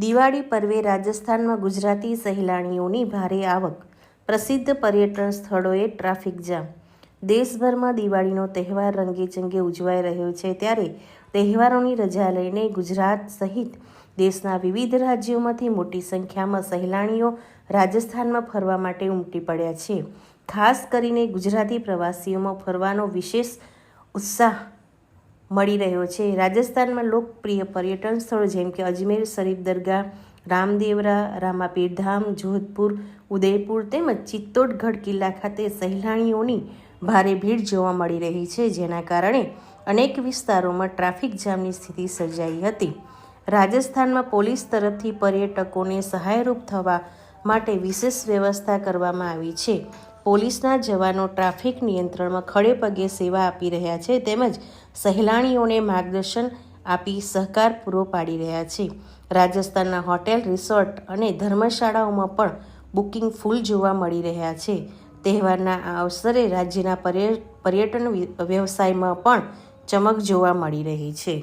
દિવાળી પર્વે રાજસ્થાનમાં ગુજરાતી સહેલાણીઓની ભારે આવક. પ્રસિદ્ધ પર્યટન સ્થળોએ ટ્રાફિક જામ. દેશભરમાં દિવાળીનો તહેવાર રંગેચંગે ઉજવાઈ રહ્યો છે ત્યારે તહેવારોની રજા લઈને ગુજરાત સહિત દેશના વિવિધ રાજ્યોમાંથી મોટી સંખ્યામાં સહેલાણીઓ રાજસ્થાનમાં ફરવા માટે ઉમટી પડ્યા છે. ખાસ કરીને ગુજરાતી પ્રવાસીઓમાં ફરવાનો વિશેષ ઉત્સાહ મળી રહ્યો છે. રાજસ્થાનમાં લોકપ્રિય પર્યટન સ્થળો જેમ કે અજમેર, શરીફ દરગાહ, રામદેવરા રામાપીર ધામ જોધપુર, ઉદયપુર તેમજ ચિત્તોડગઢ કિલ્લા ખાતે સહેલાણીઓની ભારે ભીડ જોવા મળી રહી છે, જેના કારણે અનેક વિસ્તારોમાં ટ્રાફિક જામની સ્થિતિ સર્જાઈ હતી. રાજસ્થાનમાં પોલીસ તરફથી પર્યટકોને સહાયરૂપ થવા માટે વિશેષ વ્યવસ્થા કરવામાં આવી છે. પોલીસના જવાનો ટ્રાફિક નિયંત્રણમાં ખડે પગે સેવા આપી રહ્યા છે તેમજ સહેલાણીઓને માર્ગદર્શન આપી સહકાર પૂરો પાડી રહ્યા છે. રાજસ્થાનના હોટેલ, રિસોર્ટ અને ધર્મશાળાઓમાં પણ બુકિંગ ફૂલ જોવા મળી રહ્યા છે. તહેવારના આ અવસરે રાજ્યના પર્ય, પર્યટન વ્યવસાયમાં પણ ચમક જોવા મળી રહી છે.